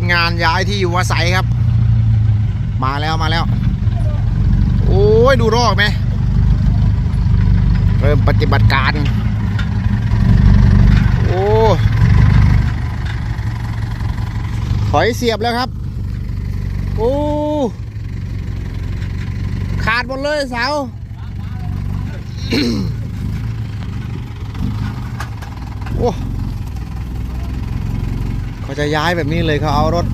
มงานย้ายที่อยู่อาศัยครับ มาแล้วมาแล้ว โอ้ยดูรอกไหมเริ่มปฏิบัติการ โอ้ถอยเสียบแล้วครับ โอ้ขาดหมดเลยเสาโอ้ เขาจะย้ายแบบนี้เลยเขาเอารถ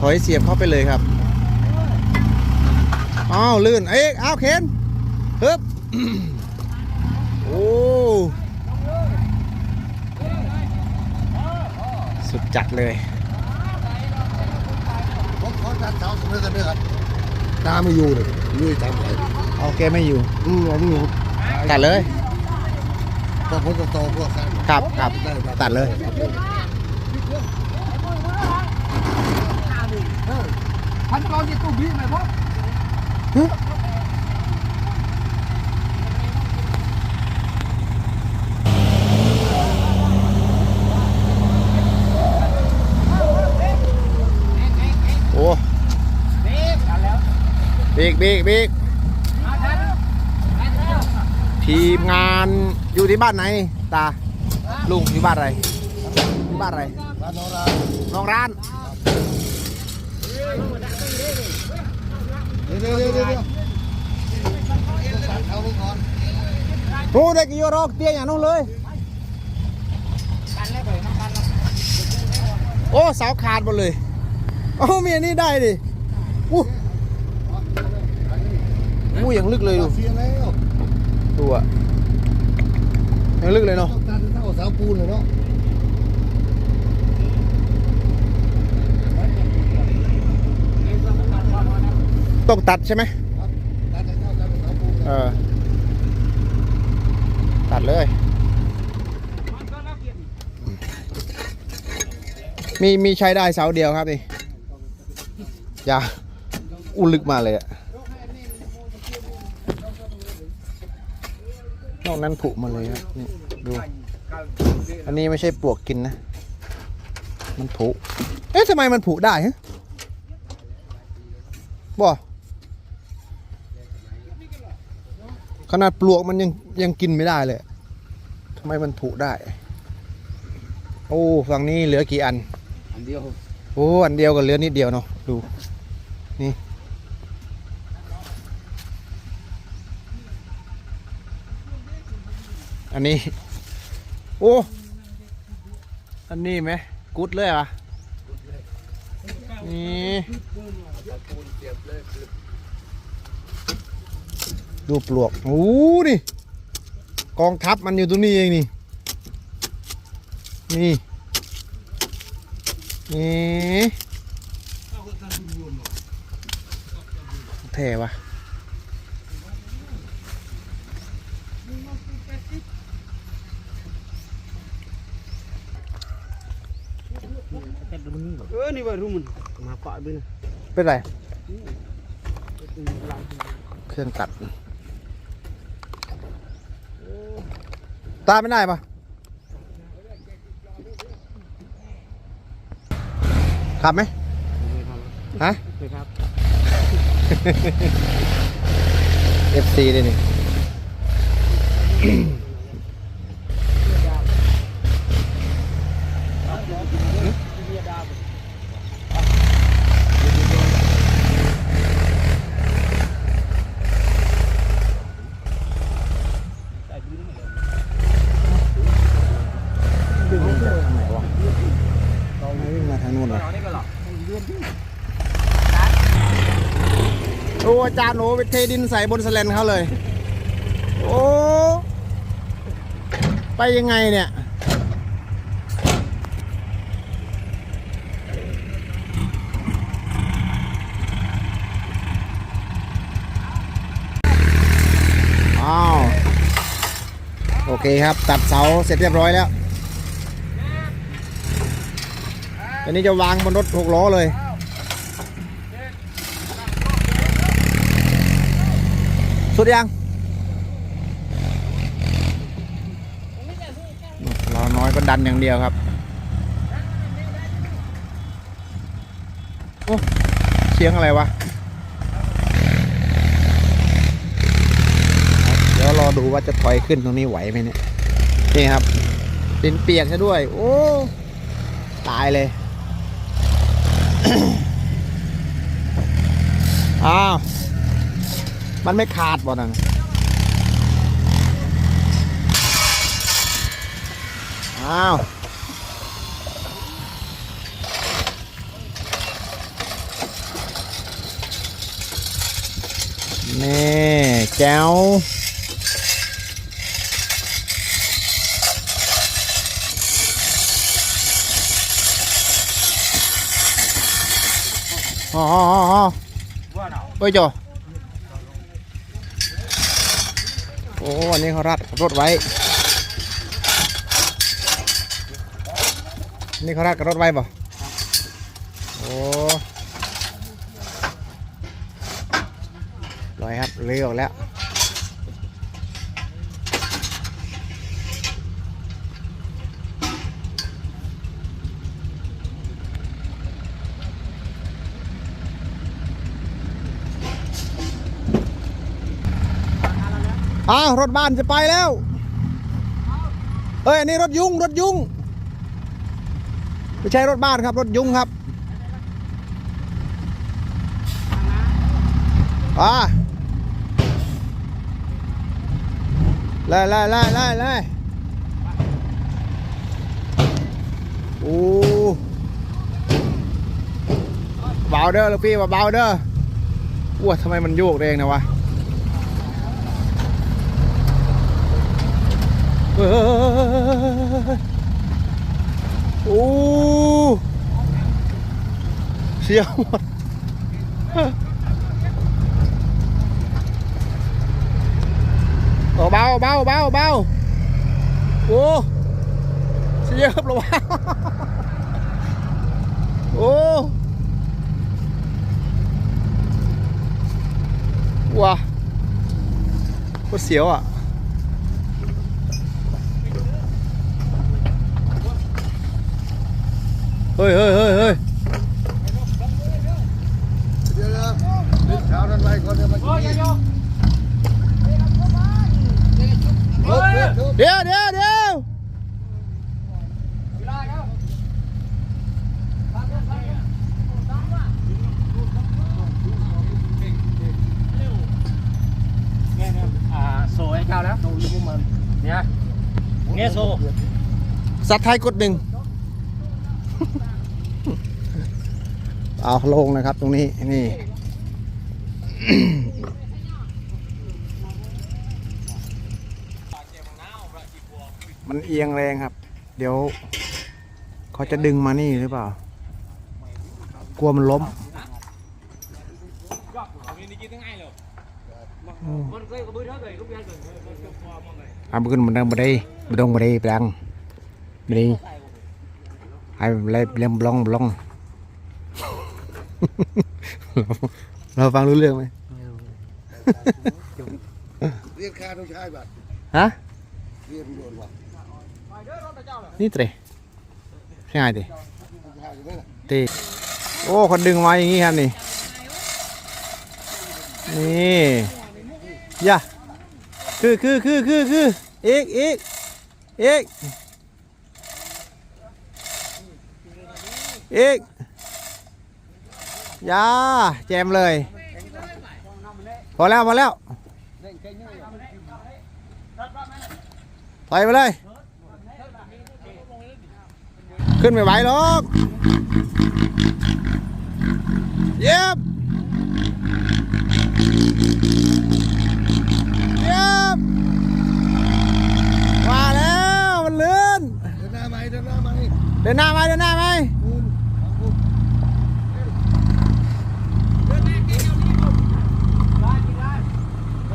ถอยเสียบเข้าไปเลยครับอ้าวลื่นเอ๊ะอ้าวเข็นฮึบโอ้สุดจัดเลยผมขอตัดเสาสมกันด้วยครับตาไม่อยู่เลยลุยตามไปเอาแกไม่อยู่อืมอันนี้ตัดเลยพอผมจะโตพวกข้างครับครับตัดเลย พันกรที่ตู้บี้ไหมพ่อโอ้บีกบีกบีกทีมงานอยู่ที่บ้านไหนตาลุงอยู่บ้านอะไรอยู่บ้านอะไรร้านโนราน้องร้าน เดี๋ยวเดี๋ยวเดี๋ยวเดี๋ยวตัดเสาลงก่อนโอ้เด็กอยู่รอกเตี้ยอย่างนู้นเลยโอ้เสาขาดหมดเลยโอ้เมีอันนี้ได้ดิอู้อู้ยังลึกเลยดูเสียแล้วอะยังลึกเลยเนาะต้องตัดเท่าเสาปูนเลยเนาะ ต้องตัดใช่ไหมตัดเออตัดเลย มีมีใช้ได้เสาเดียวครับนี่อย่าอุลึกมาเลยอะนอกนั้นผุมาเลยครับนี่ดู อันนี้ไม่ใช่ปลวกกินนะ มันผุ เอ๊ะทำไมมันผุได้ฮะบ่ ขนาดปลวกมันยังยังกินไม่ได้เลยทำไมมันผุได้ โอ้ฝั่งนี้เหลือกี่อัน อันเดียวโอ้อันเดียวกับเหลือนิดเดียวเนาะดูนี่อันนี้ โอ้อันนี้ไหมกุดเลยเหรอะนี่ ดูปลวกโอ้นี่ กองทัพมันอยู่ตรงนี้เองนี่ นี่ นี่แท่วะเออ นี่ว่ารุ่มมันมาปะด้วยนะเป็นไร เครื่องตัด ตามไม่ได้ปะขับไหมฮะไม่ครับ FC เลยนี่ ดึงมาจากทางไหนวะไม่วิ่งมาทางนู้นเหรอโอาจารย์โอ้ไปเทดินใส่บนสแลนเขาเลย โอ้ ไปยังไงเนี่ยอ้าวโอเคครับ ตัดเสาเสร็จเรียบร้อยแล้วตอนนี้จะวางบนรถหกล้อเลย สุดยังล้อน้อยก็ดันอย่างเดียวครับ โอ้ เสียงอะไรวะ เดี๋ยวรอดูว่าจะถอยขึ้นตรงนี้ไหวไหมเนี่ย นี่ครับดินเปียกซะด้วย โอ้ ตายเลย อ้าว มันไม่ขาดบ่นังอ้าวนี่แก้วอ๋ออ๋ออ๋อเฮ้ยโจโอ้วันนี้เขารัดรถไว้ นี่เขารัดกับรถไว้ป่ะโอ้ลอยครับเลี้ยวแล้ว อ้าวรถบ้านจะไปแล้วเฮ้ยอันนี้รถยุงรถยุงไม่ใช่รถบ้านครับ รถยุงครับอ่าไล่ไล่ไล่ไล่ไล่โอ้เบาเด้อลูกพี่ว่าเบาเด้อว้าทำไมมันโยกเองนะวะ เฮ้ยโอ้เสียวหมดเบาเบาเบาเบาโอ้เสียครับระวังโอ้ว้าก็เสียวอะ มีรถรถรถเดี๋ยวเดี๋ยว เอาลงนะครับตรงนี้นี่มันเอียงแรงครับ เดี๋ยว เขาจะดึงมานี่หรือเปล่า กลัวมันล้มอาบขึ้นมันดังบดีบดงบดีปลงบดีไอ้เล็เล็บบลองบลอง เราเราฟังรู้เรื่องไหมเรียนค่าต้องใช้บัตรฮะเรียนโดนว่ะนี่เตะใช่ไงเตะต้องใช้อยู่ไหมล่ะเตะโอ้คนดึงมาอย่างงี้ครับนี่นี่ย่าคือคือคือคือคืออีกอีกอีกอีก ย่าแจมเลย พอแล้ว พอแล้วถอยไปเลย ขึ้นไม่ไหวหรอกเย็บเย็บมาแล้ว มันเลื่อนเดินหน้าไหมเดินหน้าไหมเดินหน้าไหมเดินหน้าไหม คูณคูณ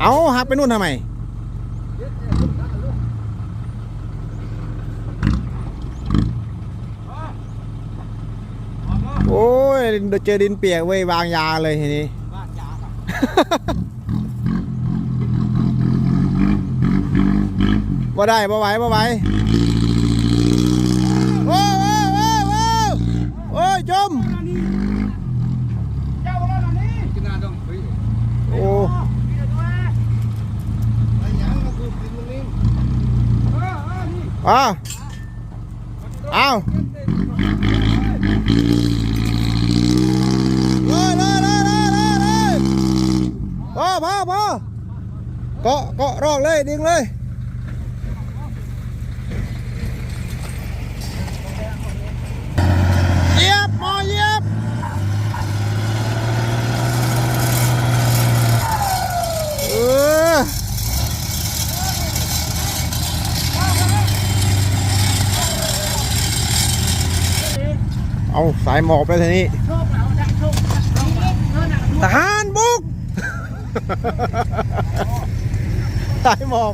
เอาหักไปนู่นทำไมโอ้ยเจอดินเปียกเว้ยวางยาเลยทีนี้บ่ได้บ่ไหวบ่ไหวโอ้โอ้โอ้โอ้โอ้ยจม อ้าวเอาเลยเลยเลยเลยเลยเลยพอพอพอเกาะเกาะรอกเลยดึงเลยเหยียบหมอเหยียบเออ เอาสายหมอบไปทีนี้ทหารบุกสายหมอบ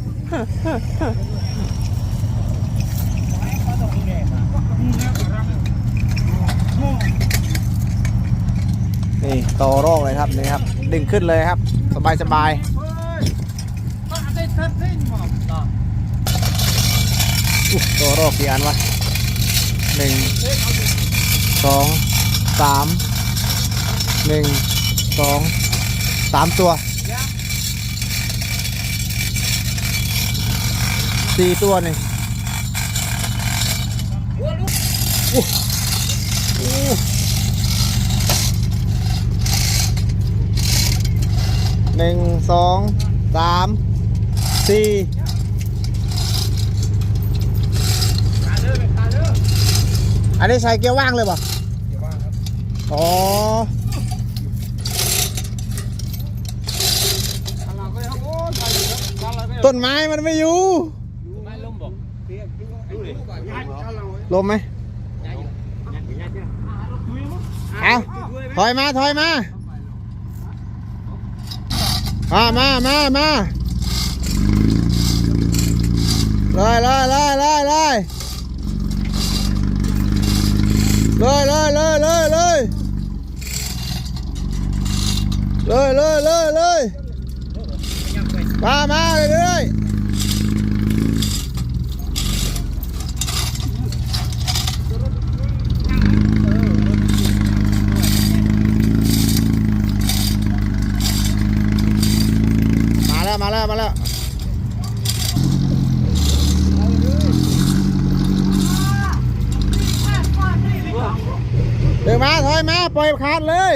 นี่ต่อรอกเลยครับนี่ครับ ดึงขึ้นเลยครับ สบายสบายอุ๊ยต่อรอกกี่อันวะหนึ่ง สองสามหนึ่งสองสามตัวสี่ตัวนี่หนึ่งสองสามสี่อันนี้ใส่เกียร์ว่างเลยป่ะ อ๋อต้นไม้มันไม่อยู่ลมบอกลมไหมเอาถอยมา ถอยมา มามามามาเลยเลยเลยเลยเลยเลยเลยเลยเลย เลยเลยเลยเลยมามาเรื่อยมาแล้ว มาแล้ว มาแล้วเดี๋ยวมาถอยมา ปล่อยขาดเลย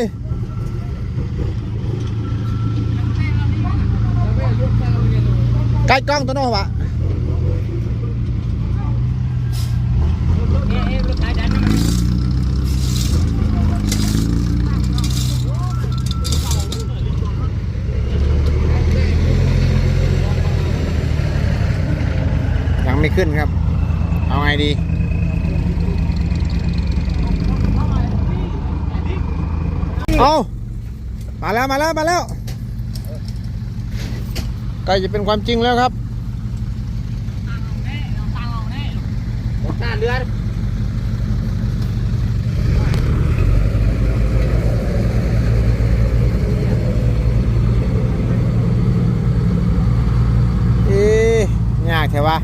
ใกล้กล้องตัวโน้วะเอ๊ะเอ๊ะยังไม่ขึ้นครับ เอาไงดีเอามาแล้ว มาแล้ว มาแล้ว ใกล้จะเป็นความจริงแล้วครับหน้าเรือเอ๊ะยากแท้วะ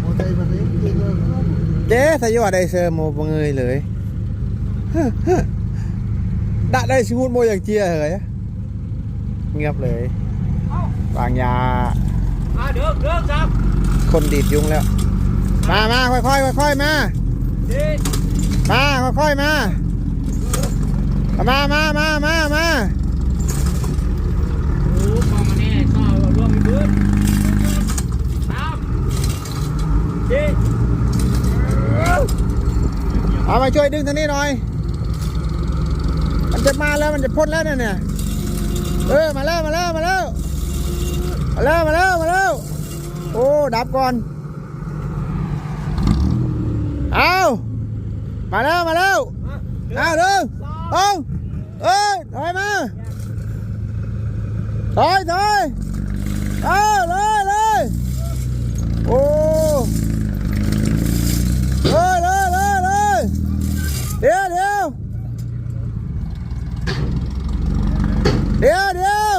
โอ้ได้มาเลี้ยงกินเลยเจ๊ถ้าอยู่ว่าได้เซอร์โมบงเงยเลยดะได้ชูดโมอย่างเจียเหยเงียบเลย วางยาอ่าเดือดเดือดครับคนดีดยุงแล้ว มามาค่อยๆค่อยๆมาดีมาค่อยๆมา มามามามามาโอ้มองมาแน่ก็รวมมีพื้นสามดีเอามาช่วยดึงทางนี้หน่อย มันจะมาแล้วมันจะพ้นแล้วเนี่ยเนี่ยเออ มาแล้ว มาแล้ว มาแล้ว มาแล้วมาแล้วมาแล้วโอ้ ดับก่อน เอามาแล้วมาแล้วเอาดึงเอาเอ้ยถอยมาถอยถอยเอาเลยเลยโอ้เลยเลยเลยเลยเดี๋ยวเดี๋ยวเดี๋ยวเดี๋ยว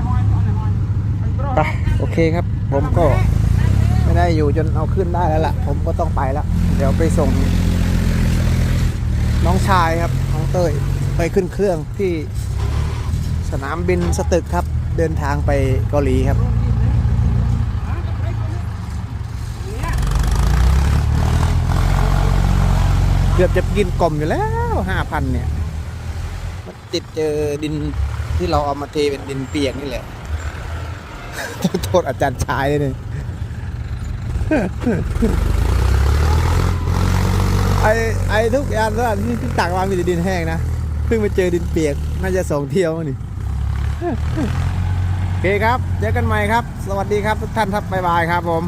นห้อยเอาในห้อยไปโอเคครับ ผมก็ไม่ได้อยู่จนเอาขึ้นได้แล้วล่ะ ผมก็ต้องไปแล้ว เดี๋ยวไปส่ง น้องชายครับ น้องเต้ย ไปขึ้นเครื่องที่สนามบินสตึกครับ เดินทางไปเกาหลีครับ เกือบจะกินกลมอยู่แล้วห้าพันเนี่ย มันติดเจอดินที่เราเอามาเทเป็นดินเปียกนี่แหละ โทษอาจารย์ชายเลยเนี่ยไอไอทุกอย่างทุกอันที่ที่ตักมามีแต่ดินแห้งนะเพิ่งไปเจอดินเปียก น่าจะสองเที่ยวนี่โอเคครับ เจอกันใหม่ครับ สวัสดีครับทุกท่านครับบ๊ายบายครับผม